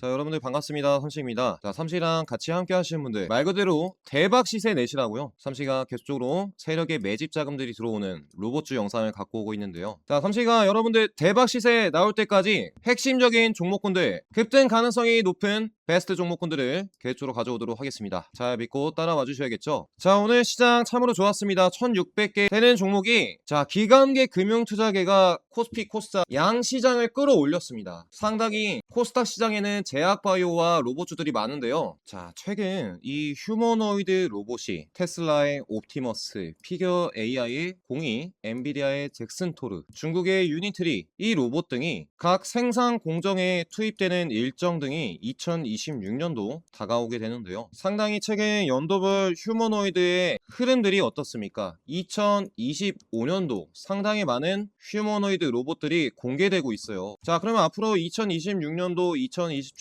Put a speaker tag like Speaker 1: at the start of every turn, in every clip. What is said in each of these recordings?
Speaker 1: 자 여러분들 반갑습니다. 삼식입니다. 자 삼식이랑 같이 함께 하시는 분들 말 그대로 대박 시세 내시라고요. 삼식이가 계속적으로 세력의 매집 자금들이 들어오는 로봇주 영상을 갖고 오고 있는데요. 자 삼식이가 여러분들 대박 시세 나올 때까지 핵심적인 종목군들 급등 가능성이 높은 베스트 종목군들을 계획적으로 가져오도록 하겠습니다. 잘 믿고 따라와 주셔야겠죠? 자 오늘 시장 참으로 좋았습니다. 1600개 되는 종목이 자 기관계 금융투자계가 코스피 코스닥 양 시장을 끌어올렸습니다. 상당히 코스닥 시장에는 제약바이오와 로봇주들이 많은데요. 자, 최근 이 휴머노이드 로봇이 테슬라의 옵티머스, 피겨 AI의 공이, 엔비디아의 잭슨토르, 중국의 유니트리, 이 로봇 등이 각 생산 공정에 투입되는 일정 등이 2026년도 다가오게 되는데요. 상당히 최근 연도별 휴머노이드의 흐름들이 어떻습니까? 2025년도 상당히 많은 휴머노이드 로봇들이 공개되고 있어요. 자, 그러면 앞으로 2026년도, 2027년도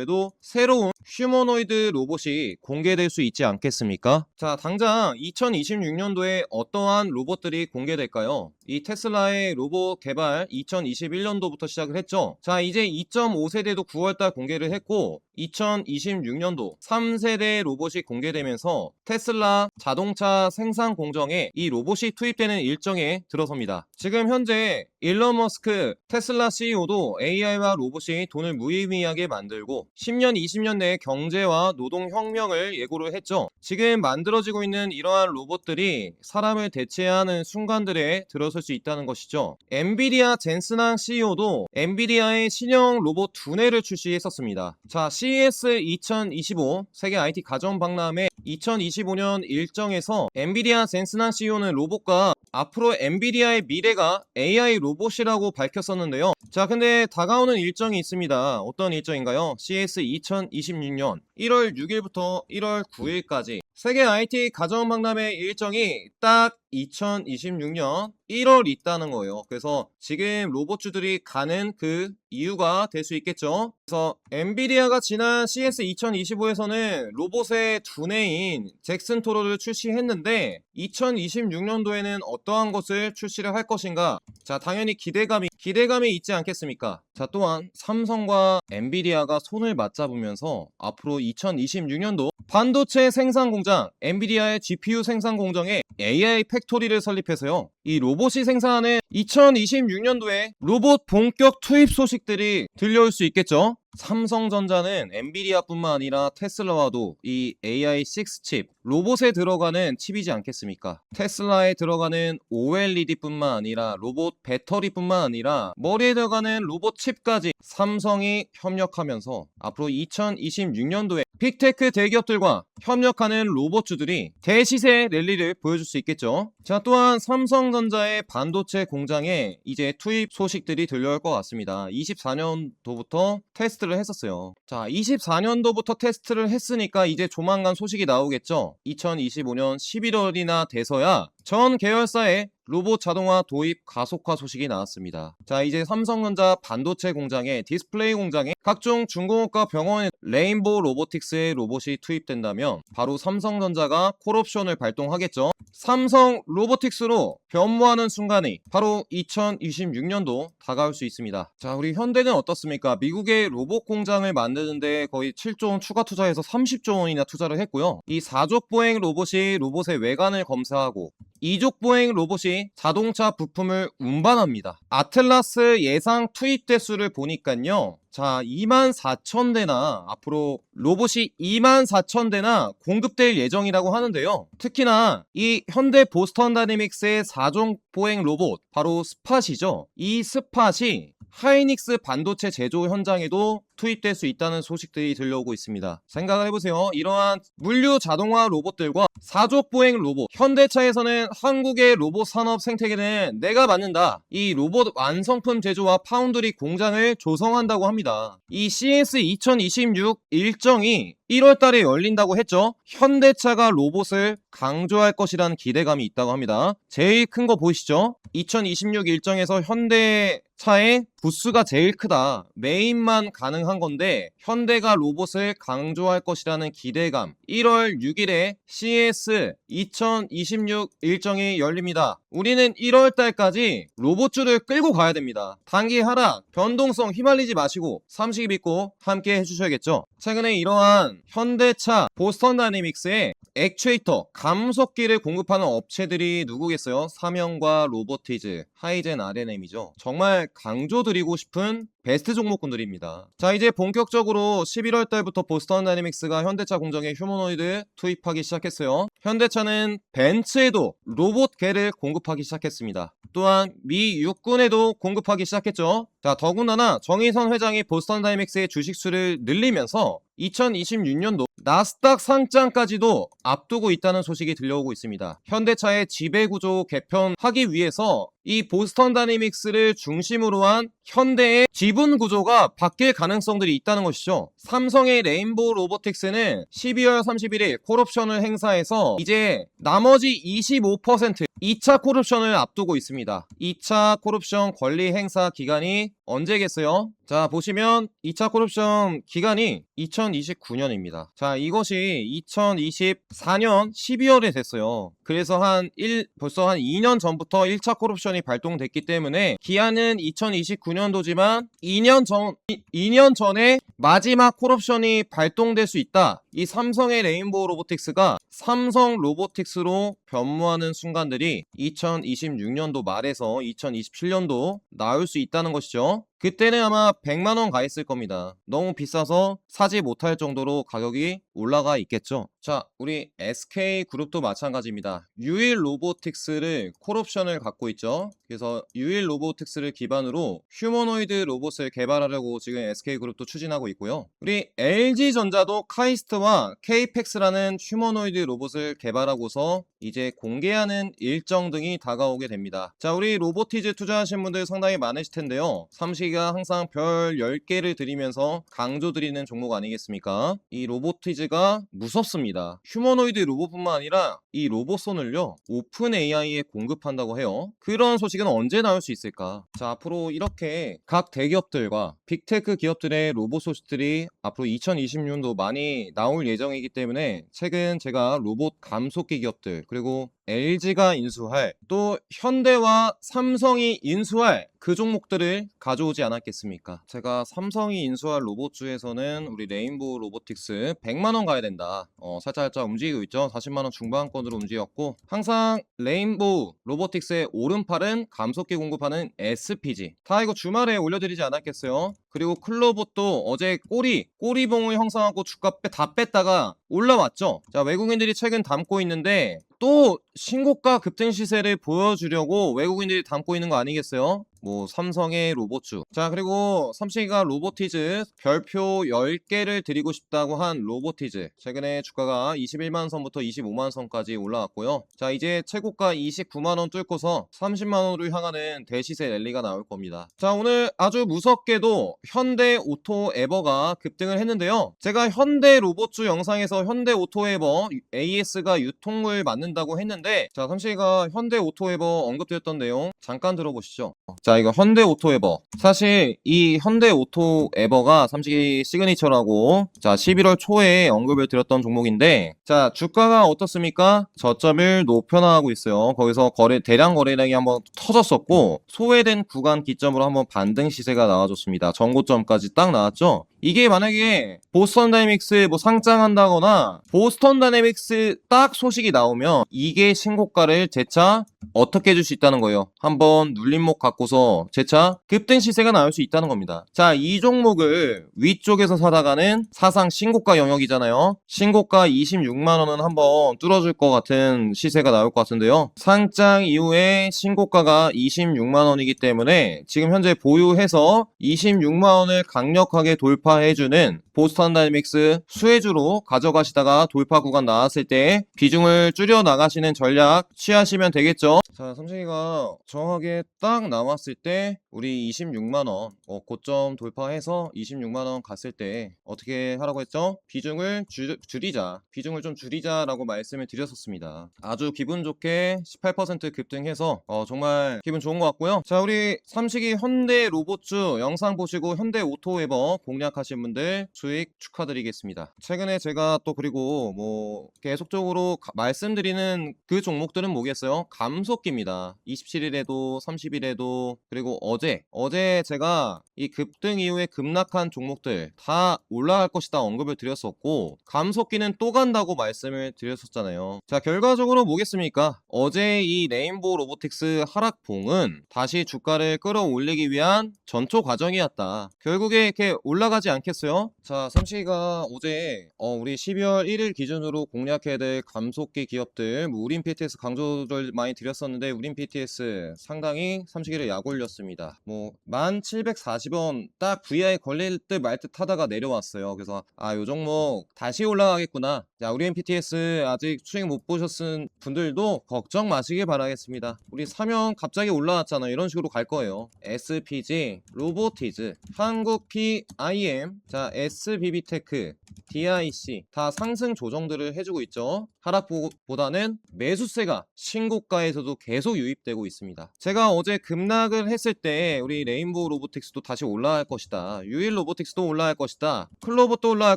Speaker 1: 에도 새로운 휴머노이드 로봇이 공개될 수 있지 않겠습니까? 자, 당장 2026년도에 어떠한 로봇들이 공개될까요? 이 테슬라의 로봇 개발 2021년도부터 시작을 했죠. 자, 이제 2.5세대도 9월달 공개를 했고 2026년도 3세대 로봇이 공개되면서 테슬라 자동차 생산 공정에 이 로봇이 투입되는 일정에 들어섭니다. 지금 현재 일론 머스크 테슬라 CEO도 AI와 로봇이 돈을 무의미하게 만들고 10년, 20년 내에 경제와 노동 혁명을 예고를 했죠. 지금 만들어지고 있는 이러한 로봇들이 사람을 대체하는 순간들에 들어설 수 있다는 것이죠. 엔비디아 젠스낭 CEO도 엔비디아의 신형 로봇 두뇌를 출시했었습니다. 자, CES 2025 세계 IT 가전 박람회 2025년 일정에서 엔비디아 젠스낭 CEO는 로봇과 앞으로 엔비디아의 미래가 AI 로봇이라고 밝혔었는데요. 자, 근데 다가오는 일정이 있습니다. 어떤 일정인가요? CS 2026년 1월 6일부터 1월 9일까지 세계 IT 가전 박람회 일정이 딱 2026년 1월 있다는 거예요. 그래서 지금 로봇주들이 가는 그 이유가 될 수 있겠죠. 그래서 엔비디아가 지난 CS 2025에서는 로봇의 두뇌인 잭슨 토로를 출시했는데 2026년도에는 어떠한 것을 출시를 할 것인가? 자, 당연히 기대감이 기대감이 있지 않겠습니까? 자, 또한 삼성과 엔비디아가 손을 맞잡으면서 앞으로 2026년도 반도체 생산 공장, 엔비디아의 GPU 생산 공정에 AI 팩토리를 설립해서요. 이 로봇이 생산하는 2026년도에 로봇 본격 투입 소식들이 들려올 수 있겠죠. 삼성전자는 엔비디아뿐만 아니라 테슬라와도 이 AI6 칩, 로봇에 들어가는 칩이지 않겠습니까? 테슬라에 들어가는 OLED뿐만 아니라 로봇 배터리뿐만 아니라 머리에 들어가는 로봇 칩까지 삼성이 협력하면서 앞으로 2026년도에 빅테크 대기업들과 협력하는 로봇주들이 대시세 랠리를 보여줄 수 있겠죠. 자, 또한 삼성전자의 반도체 공장에 이제 투입 소식들이 들려올 것 같습니다. 24년도부터 테스트를 했었어요. 자, 24년도부터 테스트를 했으니까 이제 조만간 소식이 나오겠죠. 2025년 11월이나 돼서야 전 계열사의 로봇 자동화 도입 가속화 소식이 나왔습니다. 자, 이제 삼성전자 반도체 공장에 디스플레이 공장에 각종 중공업과 병원의 레인보우 로보틱스의 로봇이 투입된다면 바로 삼성전자가 콜옵션을 발동하겠죠. 삼성 로보틱스로 변모하는 순간이 바로 2026년도 다가올 수 있습니다. 자, 우리 현대는 어떻습니까? 미국의 로봇 공장을 만드는데 거의 7조 원 추가 투자해서 30조 원이나 투자를 했고요. 이 4족 보행 로봇이 로봇의 외관을 검사하고 이족 보행 로봇이 자동차 부품을 운반합니다. 아틀라스 예상 투입 대수를 보니까요. 자, 2만 4천 대나 앞으로 로봇이 2만 4천 대나 공급될 예정이라고 하는데요. 특히나 이 현대 보스턴 다이내믹스의 4종 보행 로봇 바로 스팟이죠. 이 스팟이 하이닉스 반도체 제조 현장에도 투입될 수 있다는 소식들이 들려오고 있습니다. 생각을 해보세요. 이러한 물류 자동화 로봇들과 사족 보행 로봇. 현대차에서는 한국의 로봇 산업 생태계는 내가 맡는다. 이 로봇 완성품 제조와 파운드리 공장을 조성한다고 합니다. 이 CS 2026 일정이 1월 달에 열린다고 했죠. 현대차가 로봇을 강조할 것이라는 기대감이 있다고 합니다. 제일 큰 거 보이시죠? 2026 일정에서 현대 차의 부스가 제일 크다. 메인만 가능한 건데 현대가 로봇을 강조할 것이라는 기대감. 1월 6일에 CS 2026 일정이 열립니다. 우리는 1월 달까지 로봇주를 끌고 가야 됩니다. 단기 하락, 변동성 휘말리지 마시고 삼식 믿고 함께 해주셔야겠죠. 최근에 이러한 현대차 보스턴 다이내믹스의 액추에이터, 감속기를 공급하는 업체들이 누구겠어요? 삼형과 로보티즈, 하이젠 RNM이죠. 정말 강조드리고 싶은 베스트 종목군들입니다. 자, 이제 본격적으로 11월 달부터 보스턴 다이내믹스가 현대차 공정에 휴머노이드 투입하기 시작했어요. 현대차는 벤츠에도 로봇계를 공급하기 시작했습니다. 또한 미 육군에도 공급하기 시작했죠. 자, 더군다나 정의선 회장이 보스턴 다이내믹스의 주식수를 늘리면서 2026년도 나스닥 상장까지도 앞두고 있다는 소식이 들려오고 있습니다. 현대차의 지배구조 개편하기 위해서 이 보스턴 다이내믹스를 중심으로 한 현대의 지분 구조가 바뀔 가능성들이 있다는 것이죠. 삼성의 레인보우 로보틱스는 12월 31일 콜옵션을 행사해서 이제 나머지 25% 2차 콜옵션을 앞두고 있습니다. 2차 콜옵션 권리 행사 기간이 언제겠어요? 자, 보시면 2차 콜옵션 기간이 2029년입니다. 자, 이것이 2024년 12월에 됐어요. 그래서 한 1, 벌써 한 2년 전부터 1차 콜옵션이 발동됐기 때문에 기한은 2029년도지만 2년 전, 2년 전에 마지막 콜옵션이 발동될 수 있다. 이 삼성의 레인보우 로보틱스가 삼성 로보틱스로 변모하는 순간들이 2026년도 말에서 2027년도 나올 수 있다는 것이죠. 그때는 아마 100만원 가 있을 겁니다. 너무 비싸서 사지 못할 정도로 가격이 올라가 있겠죠. 자, 우리 SK그룹도 마찬가지입니다. 유일 로보틱스를 콜옵션을 갖고 있죠. 그래서 유일 로보틱스를 기반으로 휴머노이드 로봇을 개발하려고 지금 SK그룹도 추진하고 있고요. 우리 LG전자도 카이스트와 KPEX라는 휴머노이드 로봇을 개발하고서 이제 공개하는 일정 등이 다가오게 됩니다. 자, 우리 로보티즈 투자하신 분들 상당히 많으실 텐데요. 삼시가 항상 별 10개를 드리면서 강조드리는 종목 아니겠습니까? 이 로보티즈가 무섭습니다. 휴머노이드 로봇뿐만 아니라 이 로봇손을요, 오픈 AI에 공급한다고 해요. 그런 소식은 언제 나올 수 있을까? 자, 앞으로 이렇게 각 대기업들과 빅테크 기업들의 로봇 소식들이 앞으로 2026년도 많이 나올 예정이기 때문에 최근 제가 로봇 감속기 기업들 그리고 LG가 인수할 또 현대와 삼성이 인수할 그 종목들을 가져오지 않았겠습니까? 제가 삼성이 인수할 로봇주에서는 우리 레인보우 로보틱스 100만원 가야 된다. 어, 살짝 살짝 움직이고 있죠. 40만원 중반권으로 움직였고 항상 레인보우 로보틱스의 오른팔은 감속기 공급하는 SPG. 다 이거 주말에 올려드리지 않았겠어요? 그리고 클로봇도 어제 꼬리, 꼬리봉을 형성하고 주가 빼, 다 뺐다가 올라왔죠. 자, 외국인들이 최근 담고 있는데 또 신고가 급등 시세를 보여주려고 외국인들이 담고 있는 거 아니겠어요? 뭐 삼성의 로봇주. 자 그리고 삼성이가 로보티즈 별표 10개를 드리고 싶다고 한 로보티즈. 최근에 주가가 21만 선부터 25만 선까지 올라왔고요. 자 이제 최고가 29만원 뚫고서 30만원으로 향하는 대시세 랠리가 나올 겁니다. 자 오늘 아주 무섭게도 현대 오토 에버가 급등을 했는데요. 제가 현대 로봇주 영상에서 현대 오토 에버 AS가 유통을 맞는다고 했는데 자 삼성이가 현대 오토 에버 언급드렸던 내용 잠깐 들어보시죠. 자 이거 현대 오토 에버. 사실 이 현대 오토 에버가 삼식이 시그니처라고 자 11월 초에 언급을 드렸던 종목인데 자 주가가 어떻습니까? 저점을 높여 나가고 있어요. 거기서 거래 대량 거래량이 한번 터졌었고 소외된 구간 기점으로 한번 반등 시세가 나와줬습니다. 전고점까지 딱 나왔죠 이게 만약에 보스턴 다이내믹스 뭐 상장한다거나 보스턴 다이내믹스 딱 소식이 나오면 이게 신고가를 재차 어떻게 해줄 수 있다는 거예요. 한번 눌림목 갖고서 재차 급등 시세가 나올 수 있다는 겁니다. 자, 이 종목을 위쪽에서 사다가는 사상 신고가 영역이잖아요. 신고가 26만원은 한번 뚫어줄 것 같은 시세가 나올 것 같은데요. 상장 이후에 신고가가 26만원이기 때문에 지금 현재 보유해서 26만원을 강력하게 돌파 해주는 보스턴 다이믹스 수혜주로 가져가시다가 돌파 구간 나왔을 때 비중을 줄여 나가시는 전략 취하시면 되겠죠. 자, 삼식이가 정확하게 딱 나왔을 때 우리 26만 원 어, 고점 돌파해서 26만 원 갔을 때 어떻게 하라고 했죠? 비중을 줄, 줄이자. 비중을 좀 줄이자라고 말씀을 드렸었습니다. 아주 기분 좋게 18% 급등해서 어, 정말 기분 좋은 것 같고요. 자, 우리 삼식이 현대 로봇주 영상 보시고 현대 오토웨버 공략하신 분들 수익 축하드리겠습니다. 최근에 제가 또 그리고 뭐 계속적으로 가- 말씀드리는 그 종목들은 뭐겠어요? 감속 기입니다. 27일에도 30일에도 그리고 어제 어제 제가 이 급등 이후에 급락한 종목들 다 올라갈 것이다 언급을 드렸었고 감속기는 또 간다고 말씀을 드렸었잖아요. 자 결과적으로 뭐겠습니까? 어제 이 레인보우 로보틱스 하락봉은 다시 주가를 끌어올리기 위한 전초 과정이었다. 결국에 이렇게 올라가지 않겠어요? 자 삼시가 어제 어, 우리 12월 1일 기준으로 공략해야 될 감속기 기업들 뭐 우린 PTS 강조를 많이 드렸었는데 우린 PTS 상당히 삼시기를 약 올렸습니다. 뭐 1740 원딱 VI 걸릴 듯 말 듯 하다가 내려왔어요. 그래서 아 요 종목 다시 올라가겠구나. 자 우린 PTS 아직 수익 못 보셨은 분들도 걱정 마시길 바라겠습니다. 우리 사면 갑자기 올라왔잖아요. 이런 식으로 갈 거예요. SPG, 로보티즈, 한국 PIM, 자 SBB테크, DIC 다 상승 조정들을 해주고 있죠. 하락보다는 매수세가 신고가에서도 계속 유입되고 있습니다. 제가 어제 급락을 했을 때 우리 레인보우 로보틱스도 다시 올라갈 것이다. 유일 로보틱스도 올라갈 것이다. 클로버도 올라갈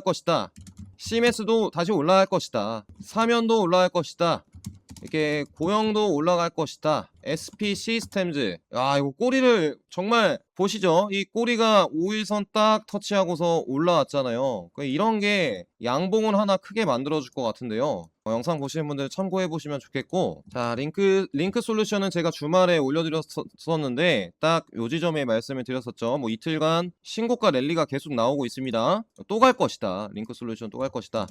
Speaker 1: 것이다. CMS도 다시 올라갈 것이다. 사면도 올라갈 것이다. 이렇게 고영도 올라갈 것이다. SP 시스템즈. 야, 이거 꼬리를 정말 보시죠. 이 꼬리가 5일선 딱 터치하고서 올라왔잖아요. 그 이런 게 양봉을 하나 크게 만들어 줄 것 같은데요. 어, 영상 보시는 분들 참고해 보시면 좋겠고 자 링크 링크 솔루션은 제가 주말에 올려드렸었는데 딱 요 지점에 말씀을 드렸었죠 뭐 이틀간 신고가 랠리가 계속 나오고 있습니다 또 갈 것이다 링크 솔루션 또 갈 것이다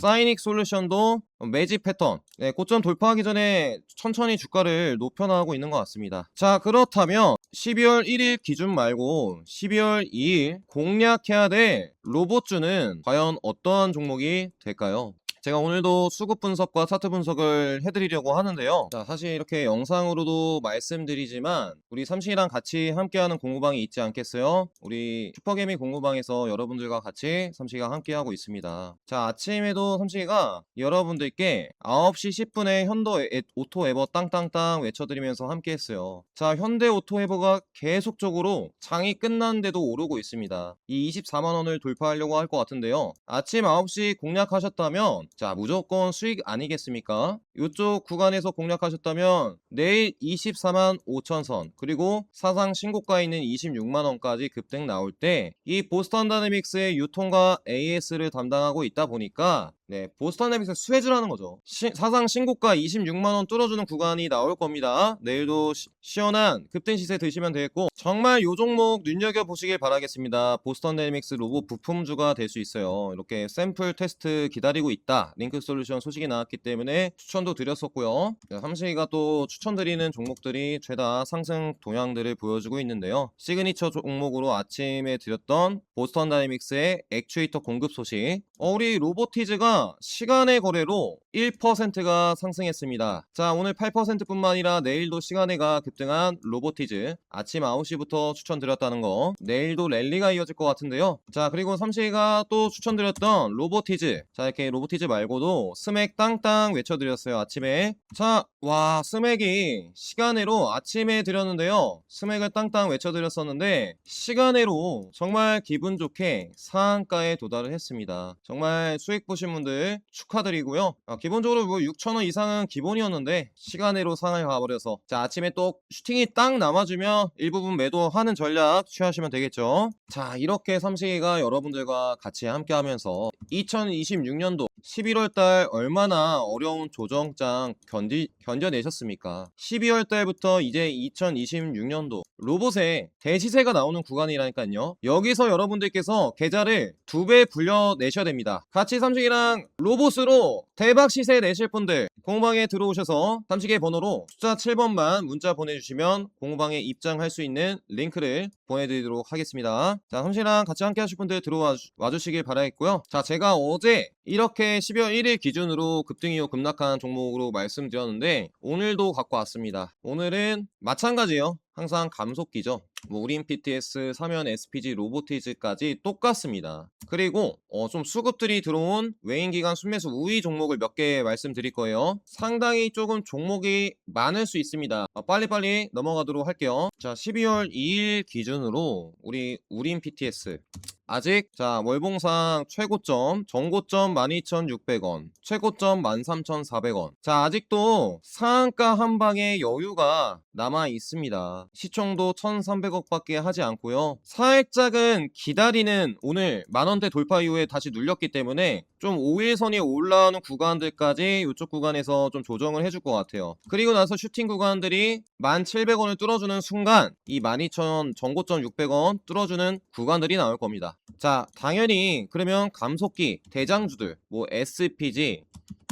Speaker 1: 사이닉 솔루션도 매집 패턴 네, 고점 돌파하기 전에 천천히 주가를 높여나가고 있는 것 같습니다 자 그렇다면 12월 1일 기준 말고 12월 2일 공략해야 될 로봇주는 과연 어떠한 종목이 될까요? 제가 오늘도 수급 분석과 차트 분석을 해드리려고 하는데요. 자, 사실 이렇게 영상으로도 말씀드리지만 우리 삼식이랑 같이 함께하는 공부방이 있지 않겠어요? 우리 슈퍼개미 공부방에서 여러분들과 같이 삼식이가 함께하고 있습니다. 자, 아침에도 삼식이가 여러분들께 9시 10분에 현도 에- 오토 에버 땅땅땅 외쳐드리면서 함께했어요. 자, 현대 오토 에버가 계속적으로 장이 끝났는데도 오르고 있습니다. 이 24만 원을 돌파하려고 할 것 같은데요. 아침 9시 공략하셨다면 자, 무조건 수익 아니겠습니까? 이쪽 구간에서 공략하셨다면 내일 24만 5천 선 그리고 사상 신고가에 있는 26만 원까지 급등 나올 때 이 보스턴 다이내믹스의 유통과 AS를 담당하고 있다 보니까 네, 보스턴 다이내믹스 수혜주라는 거죠. 시- 사상 신고가 26만 원 뚫어주는 구간이 나올 겁니다. 내일도 시, 시원한 급등 시세 드시면 되겠고 정말 요 종목 눈여겨 보시길 바라겠습니다. 보스턴 다이내믹스 로봇 부품주가 될 수 있어요. 이렇게 샘플 테스트 기다리고 있다. 링크 솔루션 소식이 나왔기 때문에 추천 도 드렸었고요. 자, 삼식이가 또 추천드리는 종목들이 죄다 상승 동향들을 보여주고 있는데요. 시그니처 종목으로 아침에 드렸던 보스턴 다이내믹스의 액추에이터 공급 소식. 어, 우리 로보티즈가 시간의 거래로 1%가 상승했습니다. 자, 오늘 8%뿐만 아니라 내일도 시간에가 급등한 로보티즈 아침 9시부터 추천드렸다는 거. 내일도 랠리가 이어질 것 같은데요. 자, 그리고 삼시가 또 추천드렸던 로보티즈. 자, 이렇게 로보티즈 말고도 스맥 땅땅 외쳐드렸어요. 아침에. 자, 와, 스맥이 시간으로 아침에 드렸는데요. 스맥을 땅땅 외쳐드렸었는데 시간으로 정말 기분 좋게 상한가에 도달을 했습니다. 정말 수익 보신 분들 축하드리고요. 아, 기본적으로 뭐 6,000원 이상은 기본이었는데 시간으로 상을 가버려서 자 아침에 또 슈팅이 딱 남아주면 일부분 매도하는 전략 취하시면 되겠죠. 자 이렇게 삼식이가 여러분들과 같이 함께 하면서 2026년도 11월달 얼마나 어려운 조정 장 견디, 견뎌내셨습니까? 12월 달부터 이제 2026년도 로봇의 대시세가 나오는 구간이라니까요. 여기서 여러분들께서 계좌를 두 배 불려내셔야 됩니다. 같이 삼식이랑 로봇으로 대박 시세 내실 분들 공방에 들어오셔서 삼식의 번호로 숫자 7번만 문자 보내주시면 공방에 입장할 수 있는 링크를 보내드리도록 하겠습니다. 자, 삼식이랑 같이 함께 하실 분들 들어와 주- 와주시길 바라겠고요. 자, 제가 어제 이렇게 12월 1일 기준으로 급등 이후 급락한 종목 종목으로 말씀드렸는데 오늘도 갖고 왔습니다. 오늘은 마찬가지예요. 항상 감속기죠. 뭐 우린 PTS, 사면 SPG, 로보티즈까지 똑같습니다. 그리고 어, 좀 수급들이 들어온 외인 기간 순매수 우위 종목을 몇 개 말씀드릴 거예요. 상당히 조금 종목이 많을 수 있습니다. 어, 빨리빨리 넘어가도록 할게요. 자, 12월 2일 기준으로 우리 우린 PTS 아직 자 월봉상 최고점 정고점 12,600원 최고점 13,400원 자 아직도 상한가 한 방에 여유가 남아 있습니다 시총도 1,300억밖에 하지 않고요. 살짝은 기다리는 오늘 만원대 돌파 이후에 다시 눌렸기 때문에 좀 5일선이 올라오는 구간들까지 이쪽 구간에서 좀 조정을 해줄 것 같아요. 그리고 나서 슈팅 구간들이 1,700원을 뚫어주는 순간 이 12,000 정고점 600원 뚫어주는 구간들이 나올 겁니다. 자, 당연히 그러면 감속기 대장주들 뭐 SPG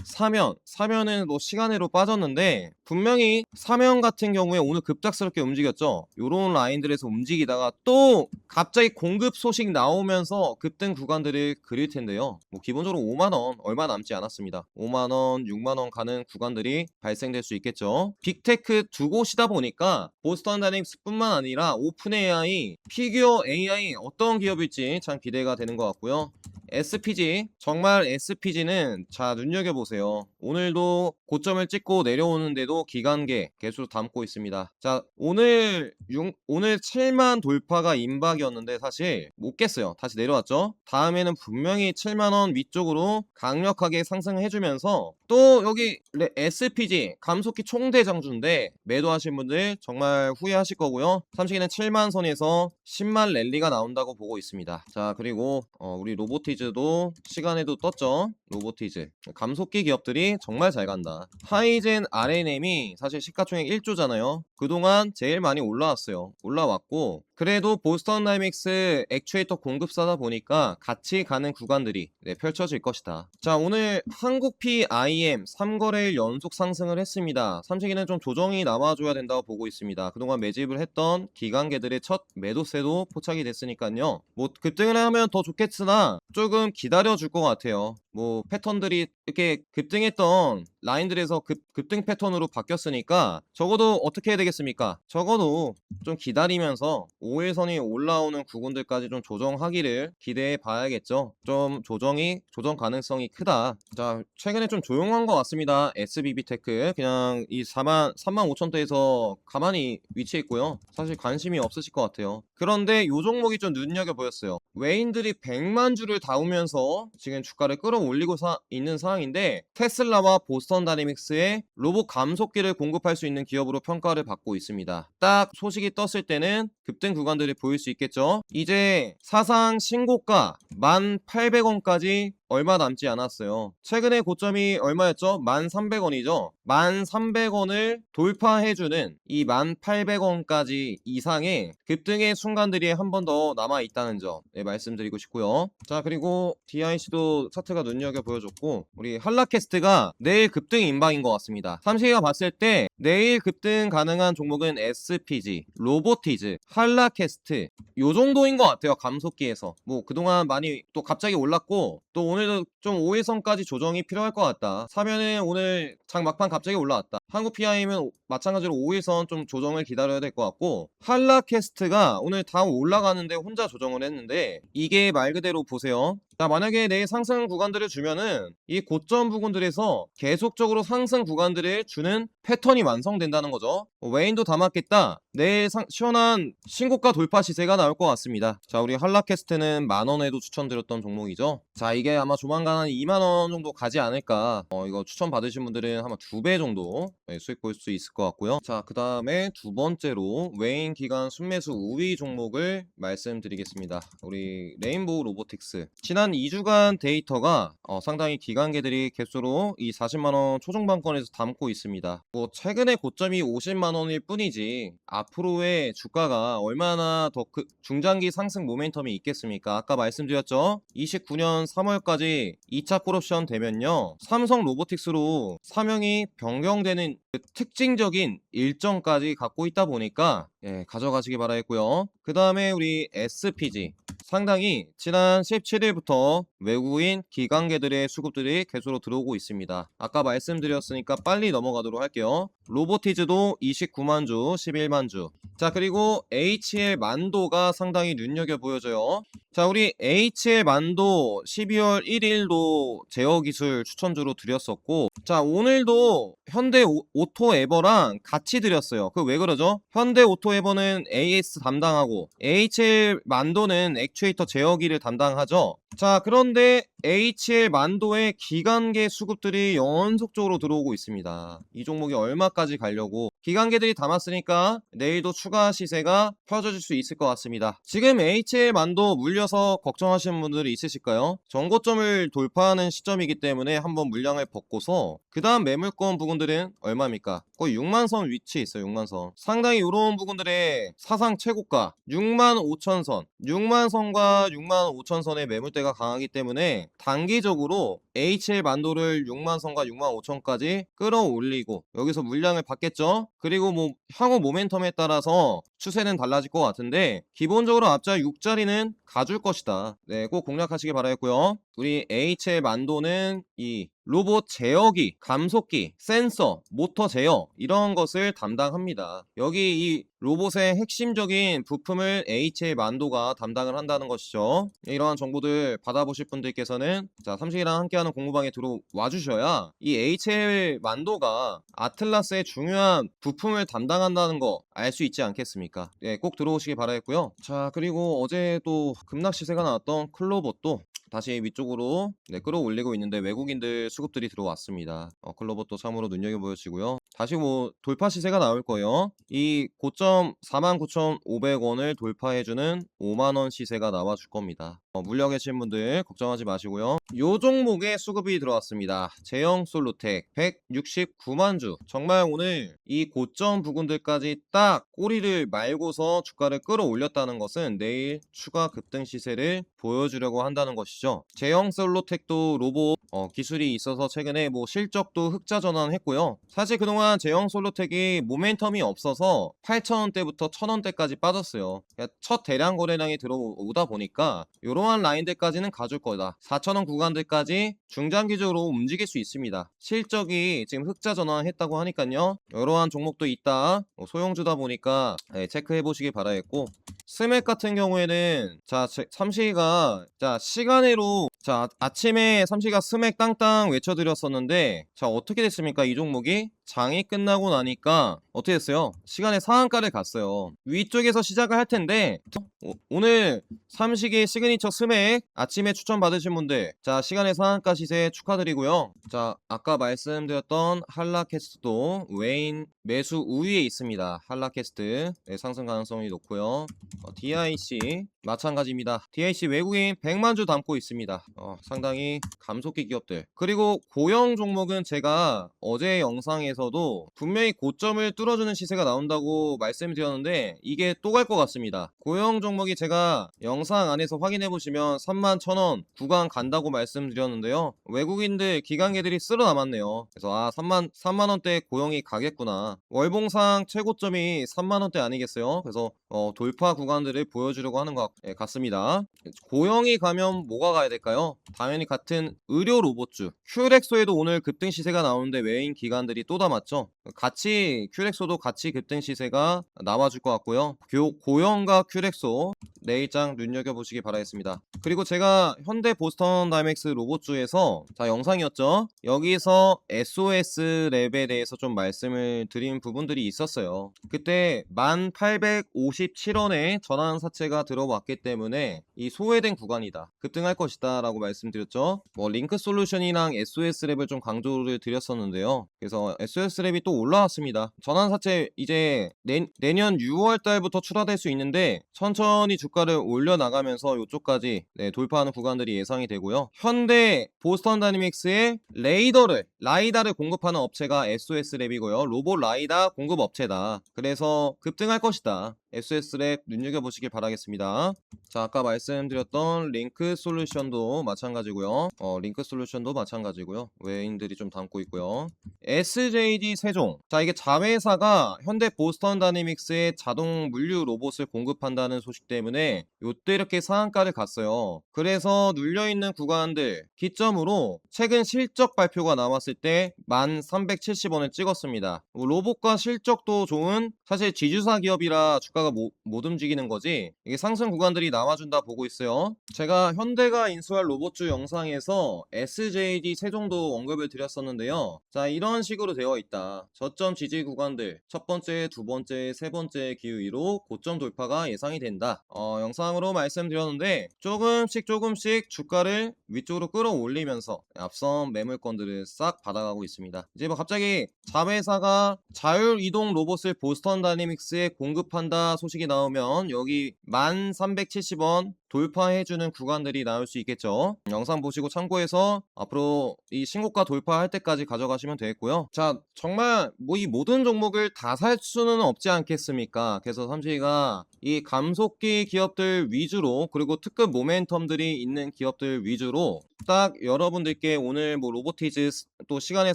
Speaker 1: 사면, 사면은 뭐 시간으로 빠졌는데 분명히 사면 같은 경우에 오늘 급작스럽게 움직였죠. 요런 라인들에서 움직이다가 또 갑자기 공급 소식 나오면서 급등 구간들을 그릴 텐데요. 뭐 기본적으로 5만 원 얼마 남지 않았습니다. 5만 원, 6만 원 가는 구간들이 발생될 수 있겠죠. 빅테크 두 곳이다 보니까 보스턴 다이닉스뿐만 아니라 오픈 AI, 피규어 AI 어떤 기업일지 참 기대가 되는 것 같고요. SPG 정말 SPG는 자 눈여겨 보세요 오늘도 고점을 찍고 내려오는데도 기간계 계속 담고 있습니다. 자 오늘 6, 오늘 7만 돌파가 임박이었는데 사실 못 깼어요. 다시 내려왔죠? 다음에는 분명히 7만 원 위쪽으로 강력하게 상승해 주면서 또 여기 레- SPG 감속기 총대 장주인데 매도하신 분들 정말 후회하실 거고요. 30기는 7만 선에서 10만 랠리가 나온다고 보고 있습니다. 자 그리고 어, 우리 로보티즈도 시간에도 떴죠? 로보티즈. 감속기 기업들이 정말 잘 간다 하이젠 RNM이 사실 시가총액 1조잖아요 그동안 제일 많이 올라왔어요 올라왔고 그래도 보스턴 다이믹스 액추에이터 공급사다 보니까 같이 가는 구간들이 네, 펼쳐질 것이다. 자 오늘 한국 PIM 3거래일 연속 상승을 했습니다. 삼식이는 좀 조정이 남아줘야 된다고 보고 있습니다. 그동안 매집을 했던 기관계들의 첫 매도세도 포착이 됐으니까요. 뭐 급등을 하면 더 좋겠으나 조금 기다려줄 것 같아요. 뭐 패턴들이 이렇게 급등했던 라인들에서 급, 급등 패턴으로 바뀌었으니까 적어도 어떻게 해야 되겠습니까? 적어도 좀 기다리면서 5일선이 올라오는 구간들까지 좀 조정하기를 기대해 봐야겠죠. 좀 조정이 조정 가능성이 크다. 자, 최근에 좀 조용한 것 같습니다. SBB 테크 그냥 이 4만 3만 5천대에서 가만히 위치해 있고요. 사실 관심이 없으실 것 같아요. 그런데 요 종목이 좀 눈여겨 보였어요. 외인들이 100만 주를 다우면서 지금 주가를 끌어올리고 사- 있는 상황인데 테슬라와 보스턴 다이내믹스의 로봇 감속기를 공급할 수 있는 기업으로 평가를 받고 있습니다. 딱 소식이 떴을 때는 급등 구간들이 보일 수 있겠죠. 이제 사상 신고가 1,800원까지 얼마 남지 않았어요. 최근에 고점이 얼마였죠? 1,300원이죠. 1,300원을 돌파해주는 이 1,800원까지 이상의 급등의 순간들이 한 번 더 남아 있다는 점 네, 말씀드리고 싶고요. 자 그리고 DIC도 차트가 눈여겨 보여줬고 우리 한라캐스트가 내일 급등 인방인 것 같습니다. 삼시가 봤을 때 내일 급등 가능한 종목은 SPG, 로보티즈, 한라캐스트 요 정도인 것 같아요. 감속기에서 뭐 그동안 많이 또 갑자기 올랐고 또 오늘도 좀 5일선까지 조정이 필요할 것 같다. 사면은 오늘 장 막판 갑자기 올라왔다. 한국 PI면 마찬가지로 5일선 좀 조정을 기다려야 될 것 같고 한라캐스트가 오늘 다 올라가는데 혼자 조정을 했는데 이게 말 그대로 보세요. 자 만약에 내일 상승 구간들을 주면은 이 고점 부분들에서 계속적으로 상승 구간들을 주는 패턴이 완성된다는 거죠. 어, 외인도 담았겠다. 내일 상- 시원한 신고가 돌파 시세가 나올 것 같습니다. 자 우리 한라캐스트는 만원에도 추천드렸던 종목이죠. 자 이게 아마 조만간 한 2만원 정도 가지 않을까. 어, 이거 추천 받으신 분들은 아마 두 배 정도 네, 수익 볼 수 있을 것 같고요. 자 그 다음에 두 번째로 외인 기간 순매수 우위 종목을 말씀드리겠습니다. 우리 레인보우 로보틱스 지난 2주간 데이터가 어, 상당히 기관계들이 개수로 이 40만원 초중반권에서 담고 있습니다. 뭐 최근에 고점이 50만원일 뿐이지 앞으로의 주가가 얼마나 더 그 중장기 상승 모멘텀이 있겠습니까? 아까 말씀드렸죠? 29년 3월까지 2차 콜옵션 되면요. 삼성 로보틱스로 사명이 변경되는 그 특징적인 일정까지 갖고 있다 보니까 예, 가져가시기 바라겠고요. 그 다음에 우리 SPG 상당히 지난 17일부터 외국인 기관계들의 수급들이 계속으로 들어오고 있습니다. 아까 말씀드렸으니까 빨리 넘어가도록 할게요. 로보티즈도 29만 주, 11만 주. 자, 그리고 HL 만도가 상당히 눈여겨 보여져요. 자, 우리 HL 만도 12월 1일도 제어 기술 추천주로 드렸었고, 자, 오늘도 현대 오- 오토 에버랑 같이 드렸어요. 그 왜 그러죠? 현대 오토 에버는 AS 담당하고, HL 만도는 액추에이터 제어기를 담당하죠. 자, 그런데 HL 만도의 기관계 수급들이 연속적으로 들어오고 있습니다. 이 종목이 얼마까지 가려고 기관계들이 담았으니까 내일도 추가 시세가 펴져질 수 있을 것 같습니다. 지금 HL 만도 물려서 걱정하시는 분들이 있으실까요? 정고점을 돌파하는 시점이기 때문에 한번 물량을 벗고서 그 다음 매물권 부분들은 얼마입니까? 거의 6만선 위치에 있어요. 6만선. 상당히 이런 부분들의 사상 최고가 6만 5천선, 6만선과 6만 5천선의 매물대가 강하기 때문에 단기적으로 HL 만도를 6만 선과 6만 5천까지 끌어올리고 여기서 물량을 받겠죠. 그리고 뭐 향후 모멘텀에 따라서 추세는 달라질 것 같은데 기본적으로 앞자 6자리는 가줄 것이다. 네, 꼭 공략하시기 바라겠고요. 우리 HL 만도는 이 로봇 제어기, 감속기, 센서, 모터 제어 이런 것을 담당합니다. 여기 이 로봇의 핵심적인 부품을 HL 만도가 담당을 한다는 것이죠. 이러한 정보들 받아보실 분들께서는 자 삼식이랑 함께 하는 공부방에 들어와 주셔야 이 HL 만도가 아틀라스의 중요한 부품을 담당한다는 거 알 수 있지 않겠습니까? 네, 꼭 들어오시기 바라겠고요. 자 그리고 어제 또 급락 시세가 나왔던 클로봇도 다시 위쪽으로 네, 끌어올리고 있는데 외국인들 수급들이 들어왔습니다. 어, 클로버도 참으로 눈여겨보시고요. 다시 뭐 돌파 시세가 나올 거예요. 이 고점 49,500원을 돌파해주는 5만 원 시세가 나와줄 겁니다. 어, 물려 계신 분들 걱정하지 마시고요. 요 종목에 수급이 들어왔습니다. 제형 솔로텍 169만 주. 정말 오늘 이 고점 부근들까지 딱 꼬리를 말고서 주가를 끌어올렸다는 것은 내일 추가 급등 시세를 보여주려고 한다는 것이죠. 제형 솔로텍도 로봇 어, 기술이 있어서 최근에 뭐 실적도 흑자 전환했고요. 사실 그동안 제형 솔로텍이 모멘텀이 없어서 8,000원대부터 1,000원대까지 빠졌어요. 그러니까 첫 대량 거래량이 들어오다 보니까 이러한 라인들까지는 가줄 거다. 4,000원 구간들까지 중장기적으로 움직일 수 있습니다. 실적이 지금 흑자 전환했다고 하니까요. 이러한 종목도 있다. 뭐 소형주다 보니까 네, 체크해 보시기 바라겠고 스맥 같은 경우에는 자 제- 삼시가 자 시간으로 자 아침에 삼시가 스맥 땅땅 외쳐드렸었는데 자 어떻게 됐습니까? 이 종목이 장이 끝나고 나니까 어떻게 됐어요 시간에 상한가를 갔어요 위쪽에서 시작을 할 텐데 오- 오늘 삼식의 시그니처 스맥 아침에 추천 받으신 분들 자 시간의 상한가 시세 축하드리고요 자 아까 말씀드렸던 한라캐스트도 웨인 매수 우위에 있습니다 한라캐스트 네, 상승 가능성이 높고요 어, DIC 마찬가지입니다. DIC 외국인 100만 주 담고 있습니다. 어, 상당히 감속기 기업들. 그리고 고형 종목은 제가 어제 영상에 서도 분명히 고점을 뚫어주는 시세가 나온다고 말씀드렸는데 이게 또 갈 것 같습니다. 고형 종목이 제가 영상 안에서 확인해 보시면 3만 1,000원 구간 간다고 말씀드렸는데요. 외국인들 기관계들이 쓸어 남았네요. 그래서 아 3만 3만 원대 고형이 가겠구나. 월봉상 최고점이 3만 원대 아니겠어요? 그래서 어, 돌파 구간들을 보여주려고 하는 것 같- 예, 같습니다. 고형이 가면 뭐가 가야 될까요? 당연히 같은 의료 로봇주. 큐렉소에도 오늘 급등 시세가 나오는데 외인 기관들이 또 담았죠. 같이 큐렉소도 같이 급등 시세가 나와줄 것 같고요. 교- 고형과 큐렉소 내일장 눈여겨보시기 바라겠습니다. 그리고 제가 현대 보스턴 다이맥스 로봇주에서 자 영상이었죠. 여기서 SOS 랩에 대해서 좀 말씀을 드린 부분들이 있었어요. 그때 1857원에 전환 사채가 들어왔기 때문에 이 소외된 구간이다. 급등할 것이다 라고 말씀드렸죠. 뭐 링크 솔루션이랑 SOS 랩을 좀 강조를 드렸었는데요. 그래서 SOS 랩이 또 올라왔습니다. 전환 사채 이제 내, 내년 6월 달부터 출하될 수 있는데 천천히 주가를 올려나가면서 이쪽까지 네, 돌파하는 구간들이 예상이 되고요. 현대 보스턴 다이내믹스의 레이더를 라이다를 공급하는 업체가 SOS 랩이고요. 로봇 라이다 공급 업체다. 그래서 급등할 것이다. SS랩 눈여겨보시길 바라겠습니다. 자, 아까 말씀드렸던 링크 솔루션도 마찬가지고요. 어, 링크 솔루션도 마찬가지고요. 외인들이 좀 담고 있고요. SJD 세종. 자, 이게 자회사가 현대 보스턴 다이내믹스의 자동 물류 로봇을 공급한다는 소식 때문에 요때 이렇게 상한가를 갔어요. 그래서 눌려있는 구간들 기점으로 최근 실적 발표가 나왔을 때 1370원을 찍었습니다. 뭐 로봇과 실적도 좋은 사실 지주사 기업이라 주가 가 못, 못 움직이는 거지 이게 상승 구간들이 나와준다 보고 있어요. 제가 현대가 인수할 로봇주 영상에서 SJD 세종도 언급을 드렸었는데요. 자 이런 식으로 되어 있다. 저점 지지 구간들 첫 번째, 두 번째, 세 번째 기회로 고점 돌파가 예상이 된다. 어, 영상으로 말씀드렸는데 조금씩 조금씩 주가를 위쪽으로 끌어올리면서 앞선 매물권들을 싹 받아가고 있습니다. 이제 뭐 갑자기 자회사가 자율 이동 로봇을 보스턴 다이내믹스에 공급한다 소식이 나오면 여기 1370원 돌파해주는 구간들이 나올 수 있겠죠. 영상 보시고 참고해서 앞으로 이 신고가 돌파할 때까지 가져가시면 되겠고요. 자, 정말 뭐 이 모든 종목을 다 살 수는 없지 않겠습니까? 그래서 삼시가 이 감속기 기업들 위주로 그리고 특급 모멘텀들이 있는 기업들 위주로 딱 여러분들께 오늘 뭐 로보티즈 스- 또 시간의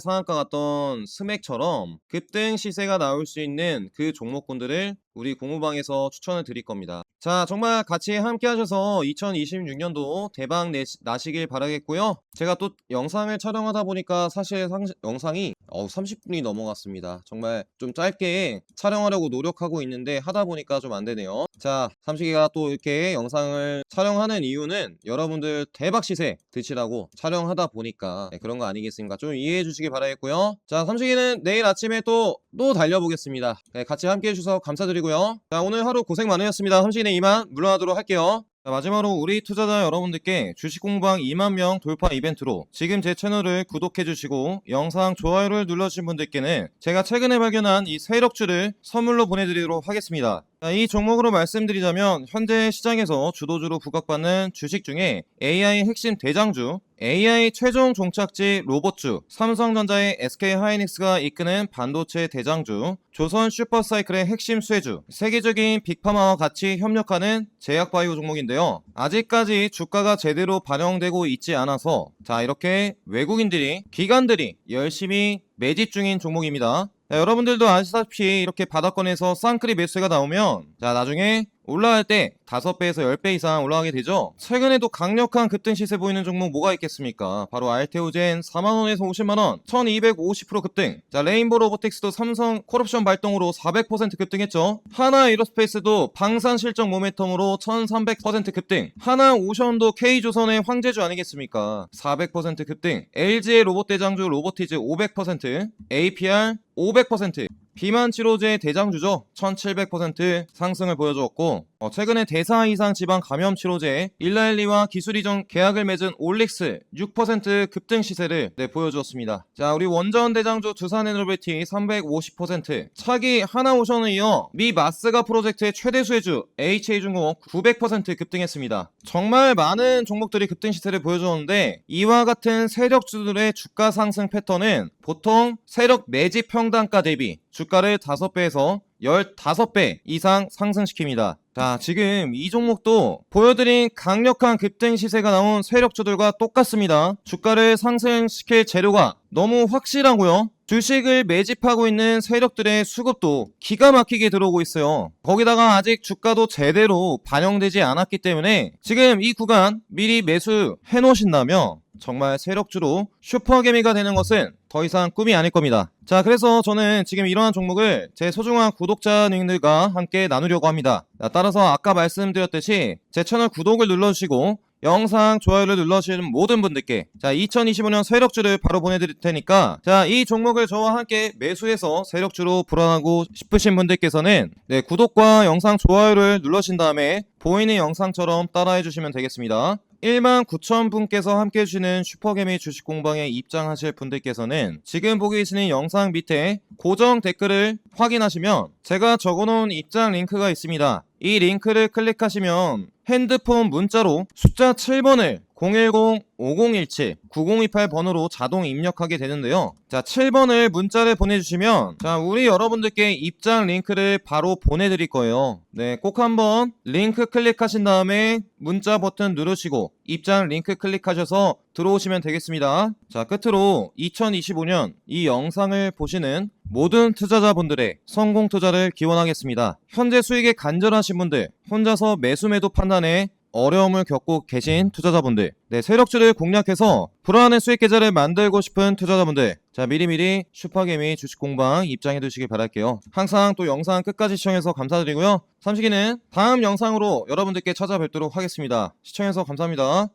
Speaker 1: 상한가 같던 스맥처럼 급등 시세가 나올 수 있는 그 종목군들을 우리 공부방에서 추천을 드릴 겁니다. 자, 정말 같이 함께 하셔서 2026년도 대박 내, 나시길 바라겠고요. 제가 또 영상을 촬영하다 보니까 사실 상, 영상이 어 30분이 넘어갔습니다. 정말 좀 짧게 촬영하려고 노력하고 있는데 하다 보니까 좀 안 되네요. 자, 삼식이가 또 이렇게 영상을 촬영하는 이유는 여러분들 대박 시세 드시라고 촬영하다 보니까 네, 그런 거 아니겠습니까? 좀 이해해 주시기 바라겠고요. 자, 삼식이는 내일 아침에 또, 또 달려보겠습니다. 네, 같이 함께 해주셔서 감사드리고요. 자, 오늘 하루 고생 많으셨습니다. 삼식이는 이만 물러나도록 할게요. 자, 마지막으로 우리 투자자 여러분들께 주식 공방 2만 명 돌파 이벤트로 지금 제 채널을 구독해 주시고 영상 좋아요를 눌러주신 분들께는 제가 최근에 발견한 이 세력주를 선물로 보내드리도록 하겠습니다. 자, 이 종목으로 말씀드리자면 현재 시장에서 주도주로 부각받는 주식 중에 AI 핵심 대장주 AI 최종 종착지 로봇주, 삼성전자의 SK 하이닉스가 이끄는 반도체 대장주, 조선 슈퍼사이클의 핵심 수혜주, 세계적인 빅파마와 같이 협력하는 제약바이오 종목인데요. 아직까지 주가가 제대로 반영되고 있지 않아서 자 이렇게 외국인들이 기관들이 열심히 매집 중인 종목입니다. 자, 여러분들도 아시다시피 이렇게 바닥권에서 쌍크리 매수가 나오면 자 나중에 올라갈 때 5배에서 10배 이상 올라가게 되죠. 최근에도 강력한 급등 시세 보이는 종목 뭐가 있겠습니까? 바로 알테오젠 4만원에서 50만원, 1250% 급등. 자, 레인보 로보틱스도 삼성 콜옵션 발동으로 400% 급등했죠. 하나 에로스페이스도 방산 실적 모멘텀으로 1300% 급등. 하나 오션도 K조선의 황제주 아니겠습니까? 400% 급등. LG의 로봇 대장주 로보티즈 500%, APR 500%. 비만 치료제 대장주죠. 1700% 상승을 보여주었고 어, 최근에 대사 이상 지방 감염 치료제 일라엘리와 기술 이전 계약을 맺은 올릭스 6% 급등 시세를 네, 보여주었습니다. 자 우리 원전 대장주 두산 에너비티 350% 차기 하나오션에 이어 미 마스가 프로젝트의 최대 수혜주 HA중공업 900% 급등했습니다. 정말 많은 종목들이 급등 시세를 보여주었는데 이와 같은 세력주들의 주가 상승 패턴은 보통 세력 매집 평단가 대비 주가를 5배에서 15배 이상 상승시킵니다. 자, 지금 이 종목도 보여드린 강력한 급등 시세가 나온 세력주들과 똑같습니다. 주가를 상승시킬 재료가 너무 확실하고요. 주식을 매집하고 있는 세력들의 수급도 기가 막히게 들어오고 있어요. 거기다가 아직 주가도 제대로 반영되지 않았기 때문에 지금 이 구간 미리 매수해 놓으신다면 정말 세력주로 슈퍼개미가 되는 것은 더 이상 꿈이 아닐 겁니다. 자, 그래서 저는 지금 이러한 종목을 제 소중한 구독자님들과 함께 나누려고 합니다. 자, 따라서 아까 말씀드렸듯이 제 채널 구독을 눌러주시고 영상 좋아요를 눌러주시는 모든 분들께 자 2025년 세력주를 바로 보내드릴 테니까 자 이 종목을 저와 함께 매수해서 세력주로 불안하고 싶으신 분들께서는 네 구독과 영상 좋아요를 눌러신 다음에 보이는 영상처럼 따라해 주시면 되겠습니다 1만 9천 분께서 함께 해주시는 슈퍼개미 주식 공방에 입장하실 분들께서는 지금 보고 계시는 영상 밑에 고정 댓글을 확인하시면 제가 적어놓은 입장 링크가 있습니다. 이 링크를 클릭하시면 핸드폰 문자로 숫자 7번을 010-5017-9028 번호로 자동 입력하게 되는데요. 자, 7번을 문자를 보내주시면 자, 우리 여러분들께 입장 링크를 바로 보내드릴 거예요. 네, 꼭 한번 링크 클릭하신 다음에 문자 버튼 누르시고 입장 링크 클릭하셔서 들어오시면 되겠습니다. 자, 끝으로 2025년 이 영상을 보시는 모든 투자자분들의 성공 투자를 기원하겠습니다. 현재 수익에 간절하신 분들, 혼자서 매수 매도 판단에 어려움을 겪고 계신 투자자분들, 네, 세력주를 공략해서 불안한 수익 계좌를 만들고 싶은 투자자분들, 자, 미리미리 슈퍼개미 주식 공방 입장해 두시길 바랄게요. 항상 또 영상 끝까지 시청해서 감사드리고요. 삼식이는 다음 영상으로 여러분들께 찾아뵙도록 하겠습니다. 시청해서 감사합니다.